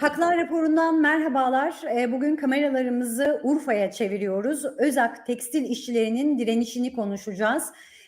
Haklar raporundan merhabalar. Ee, Bugün kameralarımızı Urfa'ya çeviriyoruz. Özak tekstil işçilerinin direnişini konuşacağız.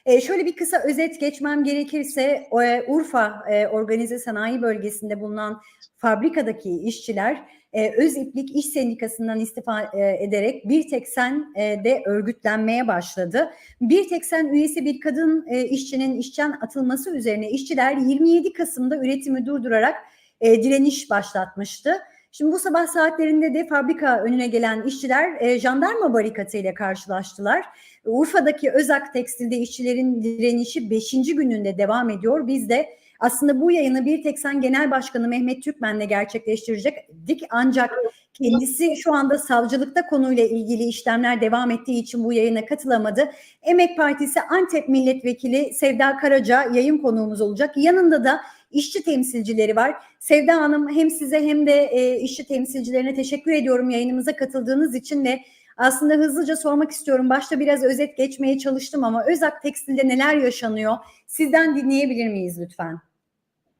Ee, Şöyle bir kısa özet geçmem gerekirse e, Urfa e, Organize Sanayi Bölgesi'nde bulunan fabrikadaki işçiler e, Öz İplik İş Sendikası'ndan istifa ederek Bir Tek Sen de örgütlenmeye başladı. Bir Tek Sen üyesi bir kadın işçinin işten atılması üzerine işçiler 27 Kasım'da üretimi durdurarak e, direniş başlatmıştı. Şimdi bu sabah saatlerinde de fabrika önüne gelen işçiler e, jandarma barikatı ile karşılaştılar. Urfa'daki Özak Tekstil'de işçilerin direnişi 5. gününde devam ediyor. Biz de aslında bu yayını Bir Tek Sen Genel Başkanı Mehmet Türkmen'le gerçekleştirecektik. Ancak kendisi şu anda savcılıkta konuyla ilgili işlemler devam ettiği için bu yayına katılamadı. Emek Partisi Antep Milletvekili Sevda Karaca yayın konuğumuz olacak. Yanında da işçi temsilcileri var. Sevda Hanım hem size hem de e, işçi temsilcilerine teşekkür ediyorum yayınımıza katıldığınız için ve aslında hızlıca sormak istiyorum. Başta biraz özet geçmeye çalıştım ama Özak Tekstil'de neler yaşanıyor? Sizden dinleyebilir miyiz lütfen?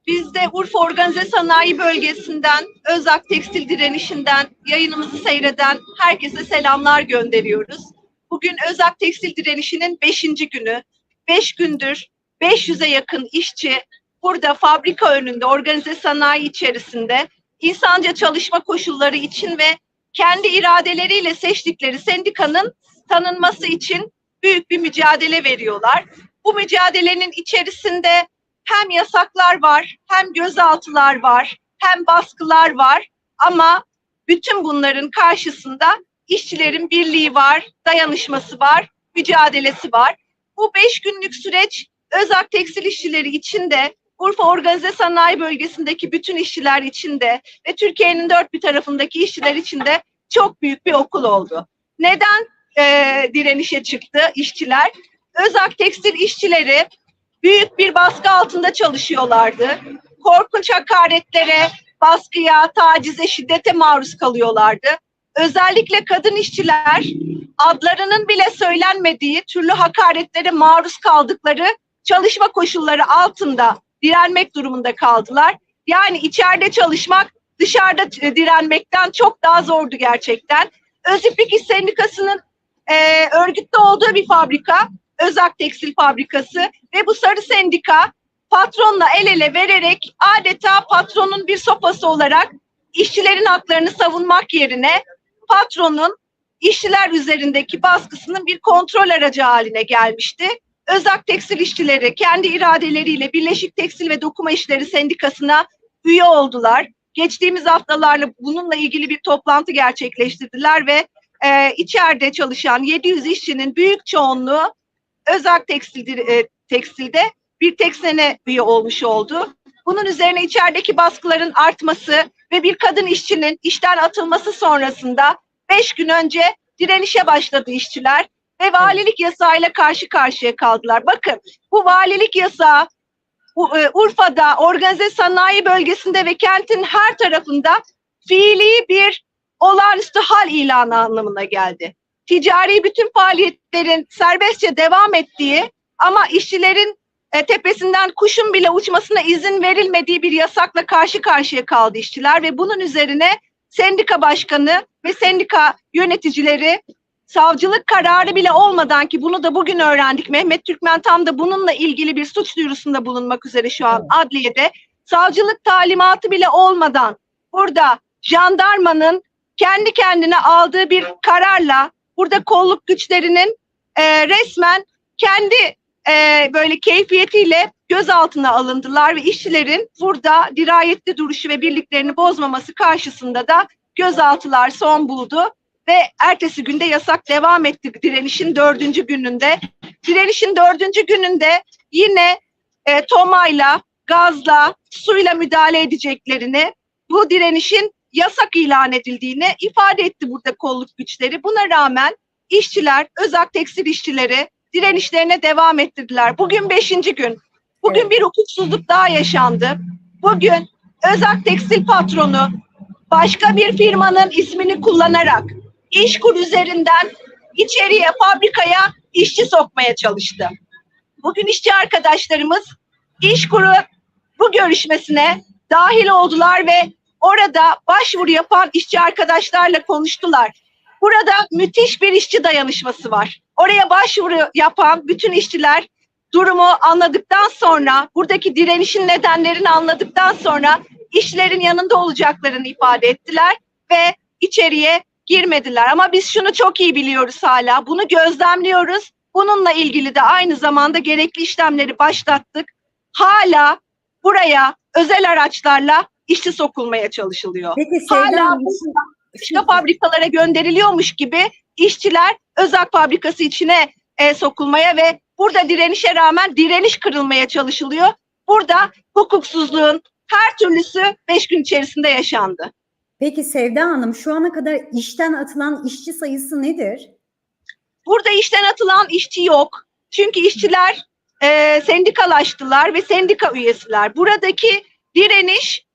Biz de Urfa Organize Sanayi Bölgesi'nden, Özak Tekstil Direnişi'nden yayınımızı seyreden herkese selamlar gönderiyoruz. Bugün Özak Tekstil Direnişi'nin 5. günü. 5 gündür 500'e yakın işçi burada fabrika önünde, organize sanayi içerisinde insanca çalışma koşulları için ve kendi iradeleriyle seçtikleri sendikanın tanınması için büyük bir mücadele veriyorlar. Bu mücadelenin içerisinde hem yasaklar var, hem gözaltılar var, hem baskılar var ama bütün bunların karşısında işçilerin birliği var, dayanışması var, mücadelesi var. Bu beş günlük süreç Özak Tekstil işçileri için de Urfa Organize Sanayi Bölgesi'ndeki bütün işçiler için de ve Türkiye'nin dört bir tarafındaki işçiler için de çok büyük bir okul oldu. Neden e, direnişe çıktı işçiler? Özak Tekstil işçileri büyük bir baskı altında çalışıyorlardı. Korkunç hakaretlere, baskıya, tacize, şiddete maruz kalıyorlardı. Özellikle kadın işçiler adlarının bile söylenmediği türlü hakaretlere maruz kaldıkları çalışma koşulları altında direnmek durumunda kaldılar. Yani içeride çalışmak dışarıda direnmekten çok daha zordu gerçekten. Öziplik İş Sendikası'nın e, örgütte olduğu bir fabrika, Özak Tekstil Fabrikası ve bu sarı sendika patronla el ele vererek adeta patronun bir sopası olarak işçilerin haklarını savunmak yerine patronun işçiler üzerindeki baskısının bir kontrol aracı haline gelmişti. Özak Tekstil işçileri kendi iradeleriyle Birleşik Tekstil ve Dokuma İşleri Sendikası'na üye oldular. Geçtiğimiz haftalarla bununla ilgili bir toplantı gerçekleştirdiler ve e, içeride çalışan 700 işçinin büyük çoğunluğu Özak Tekstil, e, Tekstil'de bir tek sene üye olmuş oldu. Bunun üzerine içerideki baskıların artması ve bir kadın işçinin işten atılması sonrasında 5 gün önce direnişe başladı işçiler ve valilik yasağıyla karşı karşıya kaldılar. Bakın bu valilik yasağı e, Urfa'da organize sanayi bölgesinde ve kentin her tarafında fiili bir olağanüstü hal ilanı anlamına geldi. Ticari bütün faaliyetlerin serbestçe devam ettiği ama işçilerin e, tepesinden kuşun bile uçmasına izin verilmediği bir yasakla karşı karşıya kaldı işçiler ve bunun üzerine sendika başkanı ve sendika yöneticileri savcılık kararı bile olmadan ki bunu da bugün öğrendik. Mehmet Türkmen tam da bununla ilgili bir suç duyurusunda bulunmak üzere şu an adliyede. Savcılık talimatı bile olmadan burada jandarmanın kendi kendine aldığı bir kararla burada kolluk güçlerinin e, resmen kendi e, böyle keyfiyetiyle gözaltına alındılar ve işçilerin burada dirayetli duruşu ve birliklerini bozmaması karşısında da gözaltılar son buldu ve ertesi günde yasak devam etti direnişin dördüncü gününde. Direnişin dördüncü gününde yine e, tomayla, gazla, suyla müdahale edeceklerini, bu direnişin yasak ilan edildiğini ifade etti burada kolluk güçleri. Buna rağmen işçiler, özak tekstil işçileri direnişlerine devam ettirdiler. Bugün beşinci gün. Bugün bir hukuksuzluk daha yaşandı. Bugün özak tekstil patronu başka bir firmanın ismini kullanarak İşkur üzerinden içeriye, fabrikaya işçi sokmaya çalıştı. Bugün işçi arkadaşlarımız İşkur'u bu görüşmesine dahil oldular ve orada başvuru yapan işçi arkadaşlarla konuştular. Burada müthiş bir işçi dayanışması var. Oraya başvuru yapan bütün işçiler durumu anladıktan sonra, buradaki direnişin nedenlerini anladıktan sonra işçilerin yanında olacaklarını ifade ettiler ve içeriye girmediler. Ama biz şunu çok iyi biliyoruz hala. Bunu gözlemliyoruz. Bununla ilgili de aynı zamanda gerekli işlemleri başlattık. Hala buraya özel araçlarla işçi sokulmaya çalışılıyor. Peki Hala Başka fabrikalara gönderiliyormuş gibi işçiler Özak fabrikası içine e, sokulmaya ve burada direnişe rağmen direniş kırılmaya çalışılıyor. Burada hukuksuzluğun her türlüsü beş gün içerisinde yaşandı. Peki Sevda Hanım şu ana kadar işten atılan işçi sayısı nedir? Burada işten atılan işçi yok. Çünkü işçiler e, sendikalaştılar ve sendika üyesiler. Buradaki direniş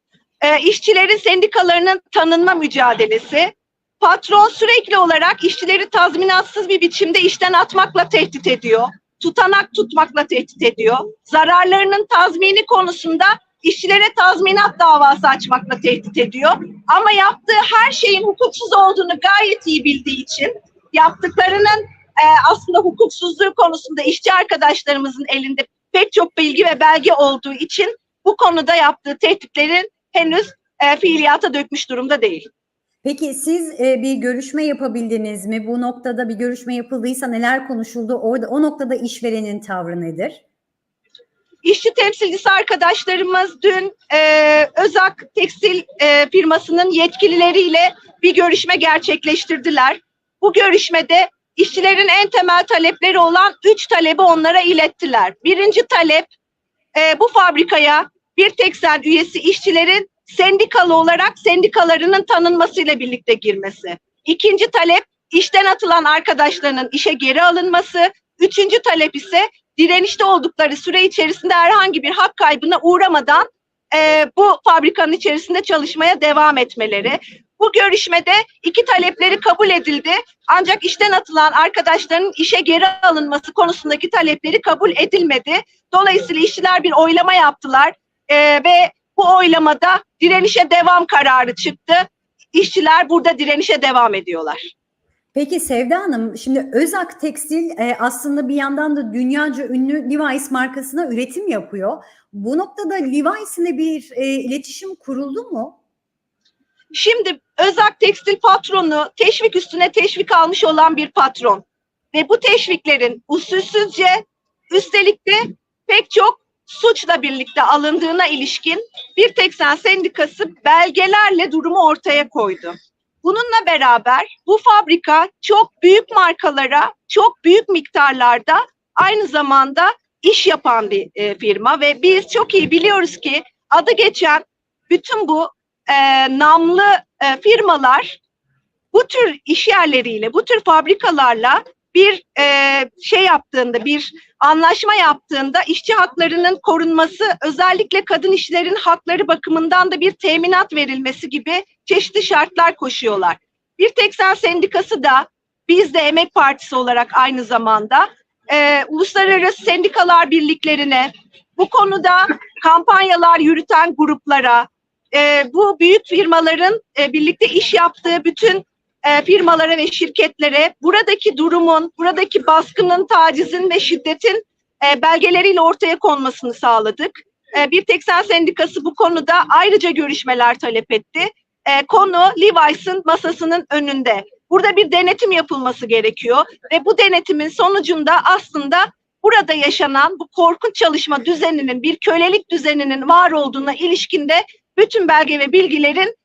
e, işçilerin sendikalarının tanınma mücadelesi. Patron sürekli olarak işçileri tazminatsız bir biçimde işten atmakla tehdit ediyor. Tutanak tutmakla tehdit ediyor. Zararlarının tazmini konusunda işçilere tazminat davası açmakla tehdit ediyor. Ama yaptığı her şeyin hukuksuz olduğunu gayet iyi bildiği için yaptıklarının e, aslında hukuksuzluğu konusunda işçi arkadaşlarımızın elinde pek çok bilgi ve belge olduğu için bu konuda yaptığı tehditlerin henüz e, fiiliyata dökmüş durumda değil. Peki siz e, bir görüşme yapabildiniz mi? Bu noktada bir görüşme yapıldıysa neler konuşuldu? Orada o noktada işverenin tavrı nedir? İşçi temsilcisi arkadaşlarımız dün e, Özak Tekstil e, firmasının yetkilileriyle bir görüşme gerçekleştirdiler. Bu görüşmede işçilerin en temel talepleri olan üç talebi onlara ilettiler. Birinci talep e, bu fabrikaya bir teksen üyesi işçilerin sendikalı olarak sendikalarının tanınmasıyla birlikte girmesi. İkinci talep işten atılan arkadaşlarının işe geri alınması. Üçüncü talep ise direnişte oldukları süre içerisinde herhangi bir hak kaybına uğramadan e, bu fabrikanın içerisinde çalışmaya devam etmeleri. Bu görüşmede iki talepleri kabul edildi. Ancak işten atılan arkadaşların işe geri alınması konusundaki talepleri kabul edilmedi. Dolayısıyla işçiler bir oylama yaptılar e, ve bu oylamada direnişe devam kararı çıktı. İşçiler burada direnişe devam ediyorlar. Peki Sevda Hanım, şimdi Özak Tekstil e, aslında bir yandan da dünyaca ünlü Levi's markasına üretim yapıyor. Bu noktada Levi's'le bir e, iletişim kuruldu mu? Şimdi Özak Tekstil patronu teşvik üstüne teşvik almış olan bir patron. Ve bu teşviklerin usulsüzce üstelik de pek çok suçla birlikte alındığına ilişkin bir teksen sendikası belgelerle durumu ortaya koydu. Bununla beraber bu fabrika çok büyük markalara çok büyük miktarlarda aynı zamanda iş yapan bir e, firma ve biz çok iyi biliyoruz ki adı geçen bütün bu e, namlı e, firmalar bu tür iş yerleriyle, bu tür fabrikalarla bir e, şey yaptığında, bir anlaşma yaptığında işçi haklarının korunması, özellikle kadın işçilerin hakları bakımından da bir teminat verilmesi gibi çeşitli şartlar koşuyorlar. Bir Teksen Sendikası da biz de Emek Partisi olarak aynı zamanda e, uluslararası sendikalar birliklerine, bu konuda kampanyalar yürüten gruplara, e, bu büyük firmaların e, birlikte iş yaptığı bütün e, firmalara ve şirketlere buradaki durumun, buradaki baskının, tacizin ve şiddetin e, belgeleriyle ortaya konmasını sağladık. E, bir Teksen Sendikası bu konuda ayrıca görüşmeler talep etti. Konu Levi's'ın masasının önünde. Burada bir denetim yapılması gerekiyor ve bu denetimin sonucunda aslında burada yaşanan bu korkunç çalışma düzeninin bir kölelik düzeninin var olduğuna ilişkinde bütün belge ve bilgilerin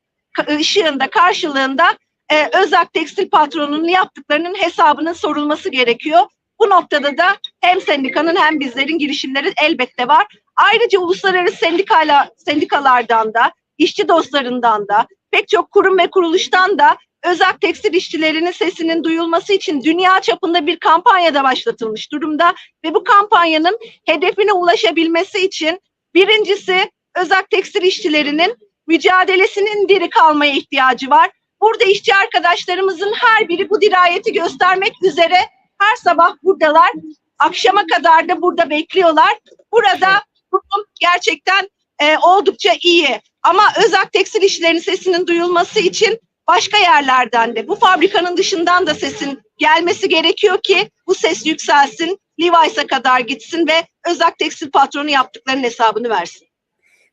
ışığında karşılığında e, Özak Tekstil patronunun yaptıklarının hesabının sorulması gerekiyor. Bu noktada da hem sendikanın hem bizlerin girişimleri elbette var. Ayrıca uluslararası sendikala, sendikalardan da, işçi dostlarından da, pek çok kurum ve kuruluştan da Özak tekstil işçilerinin sesinin duyulması için dünya çapında bir kampanya da başlatılmış durumda ve bu kampanyanın hedefine ulaşabilmesi için birincisi Özak tekstil işçilerinin mücadelesinin diri kalmaya ihtiyacı var. Burada işçi arkadaşlarımızın her biri bu dirayeti göstermek üzere her sabah buradalar. Akşama kadar da burada bekliyorlar. Burada durum gerçekten e, oldukça iyi. Ama Özak Tekstil İşçilerinin sesinin duyulması için başka yerlerden de bu fabrikanın dışından da sesin gelmesi gerekiyor ki bu ses yükselsin, Levi's'a kadar gitsin ve Özak Tekstil patronu yaptıklarının hesabını versin.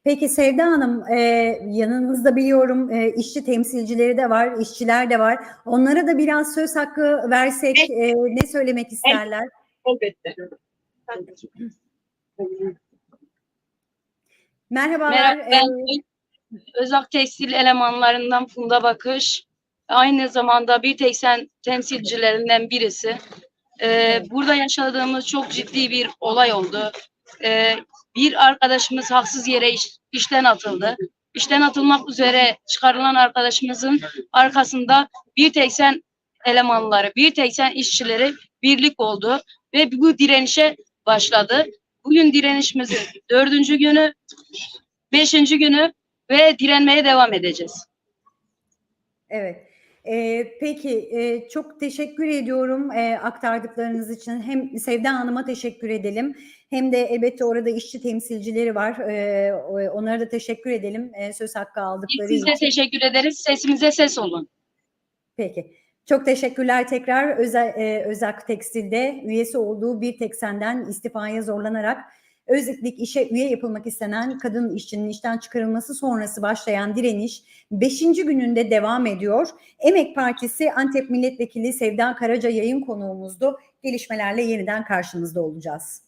Peki Sevda Hanım, e, yanınızda biliyorum e, işçi temsilcileri de var, işçiler de var. Onlara da biraz söz hakkı versek e, ne söylemek isterler? Elbette. Merhabalar. Merhaba, e, ben Özak Tekstil elemanlarından Funda Bakış. Aynı zamanda bir teksen temsilcilerinden birisi. Ee, burada yaşadığımız çok ciddi bir olay oldu. Ee, bir arkadaşımız haksız yere iş- işten atıldı. İşten atılmak üzere çıkarılan arkadaşımızın arkasında bir teksen elemanları, bir teksen işçileri birlik oldu ve bu direnişe başladı. Bugün direnişimizin dördüncü günü, beşinci günü ve direnmeye devam edeceğiz. Evet. Ee, peki e, çok teşekkür ediyorum e, aktardıklarınız için. Hem Sevda Hanım'a teşekkür edelim hem de elbette orada işçi temsilcileri var. O- onlara da teşekkür edelim e, söz hakkı aldıkları Biz size için. teşekkür ederiz. Sesimize ses olun. Peki. Çok teşekkürler tekrar Özel, e, Özak Tekstil'de üyesi olduğu bir tek senden istifaya zorlanarak Özlük işe üye yapılmak istenen kadın işçinin işten çıkarılması sonrası başlayan direniş 5. gününde devam ediyor. Emek Partisi Antep Milletvekili Sevda Karaca yayın konuğumuzdu. Gelişmelerle yeniden karşınızda olacağız.